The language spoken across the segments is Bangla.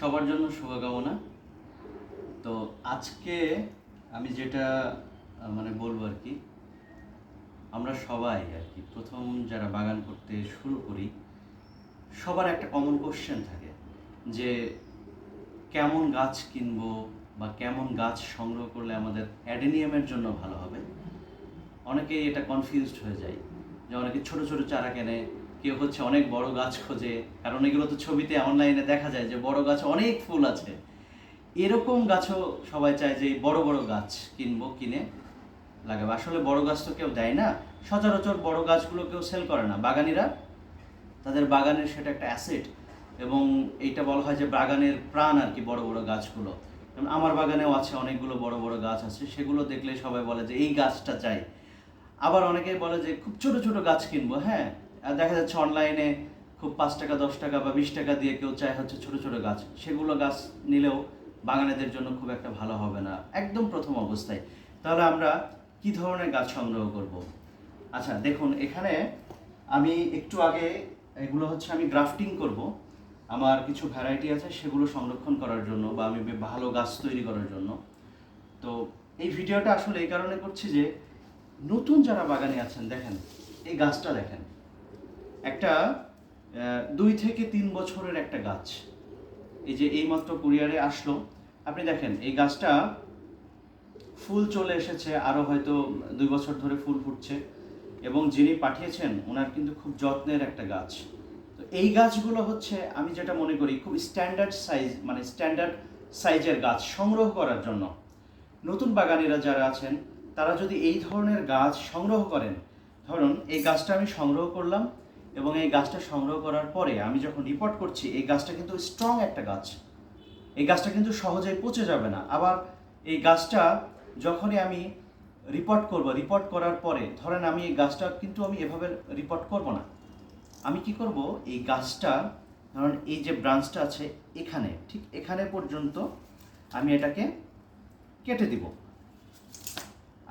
সবার জন্য শুভকামনা। তো আজকে আমি যেটা মানে বলব আর কি, আমরা সবাই আর কি, প্রথম যারা বাগান করতে শুরু করি, সবার একটা কমন কোশ্চেন থাকে যে, কেমন গাছ কিনবো বা কেমন গাছ সংগ্রহ করলে আমাদের অ্যাডেনিয়ামের জন্য ভালো হবে? অনেকেই এটা কনফিউজড হয়ে যায় যে অনেকে ছোট ছোট চারা কেনে কেউ হচ্ছে? অনেক বড় গাছ খোঁজে। কারণ এগুলো তো ছবিতে অনলাইনে দেখা যায় যে বড় গাছ অনেক ফুল আছে। এরকম গাছও সবাই চায় যে বড় বড় গাছ কিনবো, কিনে লাগাবে। আসলে বড় গাছ তো কেউ দেয় না। সচরাচর বড় গাছগুলো কেউ সেল করে না। বাগানিরা তাদের বাগানের সেটা একটা অ্যাসেট এবং এইটা বলা হয় যে বাগানের প্রাণ আর কি বড় বড় গাছগুলো। যেমন আমার বাগানেও আছে, অনেকগুলো বড় বড় গাছ আছে। সেগুলো দেখলে সবাই বলে যে এই গাছটা চাই। আবার অনেকেই বলে যে খুব ছোট ছোট গাছ কিনবো। হ্যাঁ দেখা যাচ্ছে অনলাইনে খুব পাঁচ টাকা, দশ টাকা বা বিশ টাকা দিয়ে কেউ চায় হচ্ছে ছোট ছোট গাছ। সেগুলো গাছ নিলেও বাগানেদের জন্য খুব একটা ভালো হবে না। একদম প্রথম অবস্থায়। তাহলে আমরা কি ধরনের গাছ সংগ্রহ করব? আচ্ছা দেখুন, এখানে আমি একটু আগে এগুলো হচ্ছে আমি গ্রাফটিং করব। আমার কিছু ভ্যারাইটি আছে, সেগুলো সংরক্ষণ করার জন্য বা আমি ভালো গাছ তৈরি করার জন্য। তো এই ভিডিওটা আসলে এই কারণে করছি যে, নতুন যারা বাগানে আছেন, দেখেন, এই গাছটা দেখেন। একটা দুই থেকে তিন বছরের একটা গাছ। এই যে এইমাত্র কুরিয়ারে আসলো। আপনি দেখেন, এই গাছটা ফুল চলে এসেছে আরও হয়তো দুই বছর ধরে ফুল ফুটছে। এবং যিনি পাঠিয়েছেন ওনার কিন্তু খুব যত্নের একটা গাছ। তো এই গাছগুলো হচ্ছে, আমি যেটা মনে করি, খুব স্ট্যান্ডার্ড সাইজ মানে স্ট্যান্ডার্ড সাইজের গাছ সংগ্রহ করার জন্য। নতুন বাগানিরা যারা আছেন, তারা যদি এই ধরনের গাছ সংগ্রহ করেন, ধরুন এই গাছটা আমি সংগ্রহ করলাম এবং এই গাছটা সংগ্রহ করার পরে আমি যখন রিপোর্ট করছি, এই গাছটা কিন্তু স্ট্রং একটা গাছ। এই গাছটা কিন্তু সহজেই পচে যাবে না। আবার এই গাছটা যখনই আমি রিপোর্ট করব রিপোর্ট করার পরে ধরেন আমি এই গাছটা কিন্তু আমি এভাবে রিপোর্ট করব না। আমি কি করব? এই গাছটা, ধরেন এই যে ব্রাঞ্চটা আছে এখানে, ঠিক এখানে পর্যন্ত আমি এটাকে কেটে দিব।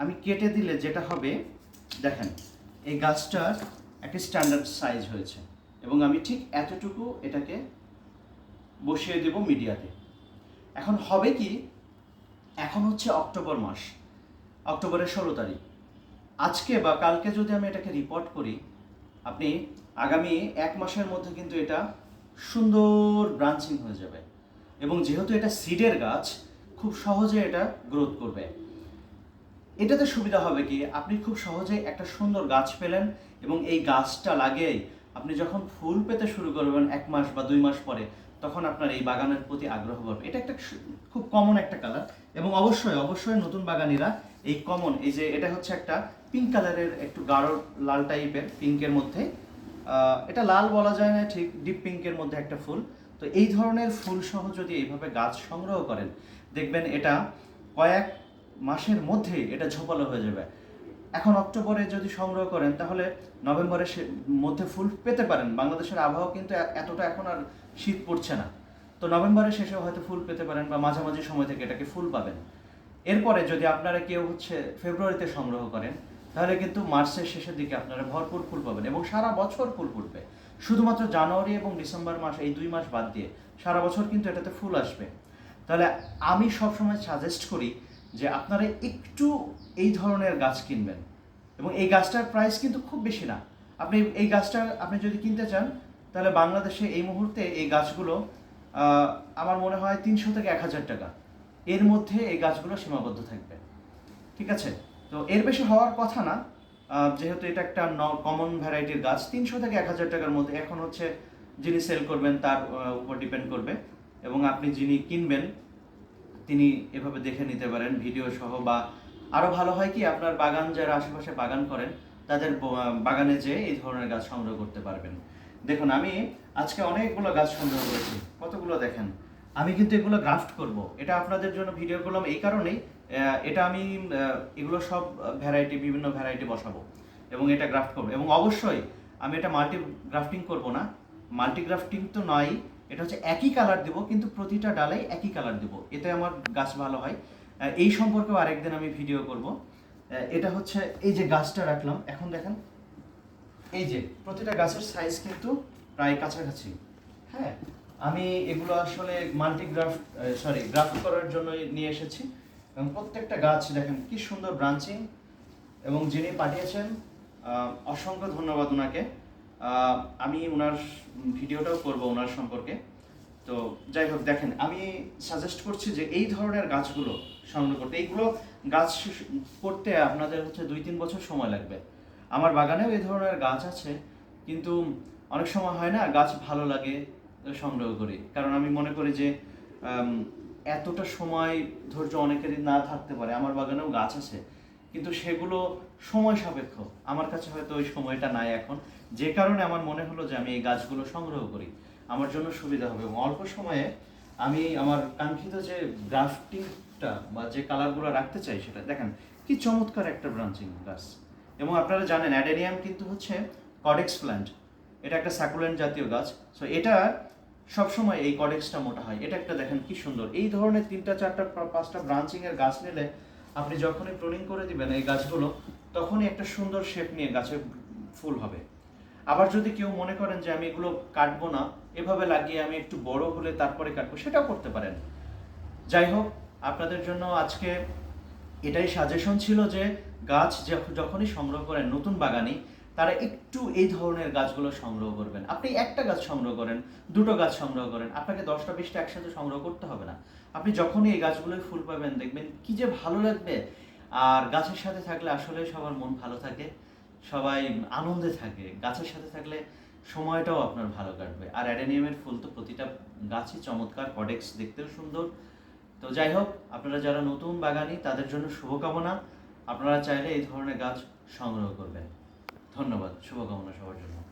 আমি কেটে দিলে যেটা হবে, দেখেন, এই গাছটার একটা স্ট্যান্ডার্ড সাইজ হয়েছে। এবং আমি ঠিক এতটুকু এটাকে বসিয়ে দেব মিডিয়াতে। এখন হবে কি, এখন হচ্ছে অক্টোবর মাস। অক্টোবরের ষোলো তারিখ। আজকে বা কালকে যদি আমি এটাকে রিপোর্ট করি, আপনি আগামী এক মাসের মধ্যে কিন্তু এটা সুন্দর ব্রাঞ্চিং হয়ে যাবে। এবং যেহেতু এটা সিডের গাছ, খুব সহজে এটা গ্রোথ করবে। এটাতে সুবিধা হবে কি, আপনি খুব সহজেই একটা সুন্দর গাছ পেলেন এবং এই গাছটা লাগিয়েই আপনি যখন ফুল পেতে শুরু করবেন এক মাস বা দুই মাস পরে, তখন আপনার এই বাগানের প্রতি আগ্রহ বাড়বে। এটা একটা খুব কমন একটা কালার এবং অবশ্যই অবশ্যই নতুন বাগানিরা এই কমন এই যে এটা হচ্ছে একটা পিঙ্ক কালারের একটু গাঢ় লাল টাইপের পিঙ্কের মধ্যে। এটা লাল বলা যায় না, ঠিক ডিপ পিঙ্কের মধ্যে একটা ফুল। তো এই ধরনের ফুল সহ যদি এইভাবে গাছ সংগ্রহ করেন, দেখবেন এটা কয়েক মাসের মধ্যে এটা ঝোপালো হয়ে যাবে। এখন অক্টোবরে যদি সংগ্রহ করেন, তাহলে নভেম্বরের মধ্যে ফুল পেতে পারেন। বাংলাদেশের আবহাওয়া কিন্তু এতটা এখন আর শীত পড়ছে না। তো নভেম্বরের শেষে হয়তো ফুল পেতে পারেন বা মাঝামাঝি সময় থেকে এটাকে ফুল পাবেন। এরপরে যদি আপনারা কেউ হচ্ছে ফেব্রুয়ারিতে সংগ্রহ করেন, তাহলে কিন্তু মার্চের শেষের দিকে আপনারা ভরপুর ফুল পাবেন এবং সারা বছর ফুল ফুটবে। শুধুমাত্র জানুয়ারি এবং ডিসেম্বর মাস, এই দুই মাস বাদ দিয়ে সারা বছর কিন্তু এটাতে ফুল আসবে। তাহলে আমি সবসময় সাজেস্ট করি যে আপনারা একটু এই ধরনের গাছ কিনবেন। এবং এই গাছটার প্রাইস কিন্তু খুব বেশি না। আপনি এই গাছটা আপনি যদি কিনতে চান, তাহলে বাংলাদেশে এই মুহূর্তে এই গাছগুলো আমার মনে হয় তিনশো থেকে এক হাজার টাকা। এর মধ্যে এই গাছগুলো সীমাবদ্ধ থাকবে। ঠিক আছে? তো এর বেশি হওয়ার কথা না। যেহেতু এটা একটা কমন ভ্যারাইটির গাছ, তিনশো থেকে এক হাজার টাকার মধ্যে এখন হচ্ছে যিনি সেল করবেন, তার উপর ডিপেন্ড করবে। এবং আপনি যিনি কিনবেন তিনি এভাবে দেখে নিতে পারেন, ভিডিও সহ, বা আরও ভালো হয় কি, আপনার বাগান, যারা আশেপাশে বাগান করেন, তাদের বাগানে যেয়ে এই ধরনের গাছ সংগ্রহ করতে পারবেন। দেখুন, আমি আজকে অনেকগুলো গাছ সংগ্রহ করেছি, কতগুলো দেখেন? আমি কিন্তু এগুলো গ্রাফট করব। এটা আপনাদের জন্য ভিডিও করলাম এই কারণেই এটা আমি এগুলো সব ভ্যারাইটি, বিভিন্ন ভ্যারাইটি বসাবো এবং এটা গ্রাফট করব। এবং অবশ্যই আমি এটা মাল্টি গ্রাফটিং করব না। মাল্টি গ্রাফটিং তো নয় এটা হচ্ছে একই কালার দেবো, কিন্তু প্রতিটা ডালে একই কালার দেবো। এতে আমার গাছ ভালো হয়। এই সম্পর্কেও আরেকদিন আমি ভিডিও করব। এটা হচ্ছে এই যে গাছটা রাখলাম, এখন দেখেন, এই যে প্রতিটা গাছের সাইজ কিন্তু প্রায় কাছাকাছি। হ্যাঁ আমি এগুলো আসলে মাল্টিগ্রাফ সরি গ্রাফট করার জন্য নিয়ে এসেছি। এবং প্রত্যেকটা গাছ দেখেন, কি সুন্দর ব্রাঞ্চিং এবং যিনি পাঠিয়েছেন অসংখ্য ধন্যবাদ ওনাকে। আমি ওনার ভিডিওটাও করব ওনার সম্পর্কে। তো যাই হোক, দেখেন, আমি সাজেস্ট করছি যে এই ধরনের গাছগুলো সংগ্রহ করতে। এইগুলো গাছ করতে আপনাদের হচ্ছে দুই তিন বছর সময় লাগবে। আমার বাগানেও এই ধরনের গাছ আছে, কিন্তু অনেক সময় হয় না গাছ ভালো লাগে সংগ্রহ করি। কারণ আমি মনে করি যে এতটা সময় ধৈর্য অনেকেরই না থাকতে পারে। আমার বাগানেও গাছ আছে। কিন্তু সেগুলো সময় সাপেক্ষ। আমার কাছে হয়তো ওই সময়টা নাই এখন। যে কারণে আমার মনে হলো যে আমি এই গাছগুলো সংগ্রহ করি। আমার জন্য সুবিধা হবে এবং অল্প সময়ে আমি আমার কাঙ্ক্ষিত যে গ্রাফটিংটা বা যে কালারগুলো রাখতে চাই সেটা, দেখেন কি চমৎকার একটা ব্রাঞ্চিং গাছ। এবং আপনারা জানেন, অ্যাডেনিয়াম কিন্তু হচ্ছে কডেক্স প্ল্যান্ট। এটা একটা স্যাকুলেন্ট জাতীয় গাছ। সো এটা সবসময় এই কডেক্সটা মোটা হয়। এটা একটা দেখেন কি সুন্দর। এই ধরনের তিনটা, চারটা, পাঁচটা ব্রাঞ্চিংয়ের গাছ নিলে আপনি যখনই প্রুনিং করে দিবেন এই গাছগুলো, তখনই একটা সুন্দর শেপ নিয়ে গাছে ফুল হবে। আবার যদি কেউ মনে করেন যে আমি এগুলো কাটবো না, এভাবে লাগিয়ে আমি একটু বড় হলে তারপরে কাটবো, সেটাও করতে পারেন। যাই হোক, আপনাদের জন্য আজকে এটাই সাজেশন ছিল যে গাছ যখনই সংগ্রহ করেন নতুন বাগানি তারা একটু এই ধরনের গাছগুলো সংগ্রহ করবেন। আপনি একটা গাছ সংগ্রহ করেন, দুটো গাছ সংগ্রহ করেন, আপনাকে দশটা বিশটা একসাথে সংগ্রহ করতে হবে না। আপনি যখনই এই গাছগুলোয় ফুল পাবেন, দেখবেন কি যে ভালো লাগবে। আর গাছের সাথে থাকলে আসলে সবার মন ভালো থাকে, সবাই আনন্দে থাকে। গাছের সাথে থাকলে সময়টাও আপনার ভালো কাটবে। আর অ্যাডেনিয়ামের ফুল তো প্রতিটা গাছই চমৎকার, কডেক্স দেখতেও সুন্দর। তো যাই হোক, আপনারা যারা নতুন বাগানি, তাদের জন্য শুভকামনা। আপনারা চাইলে এই ধরনের গাছ সংগ্রহ করবেন। ধন্যবাদ শুভকামনা সবার জন্য।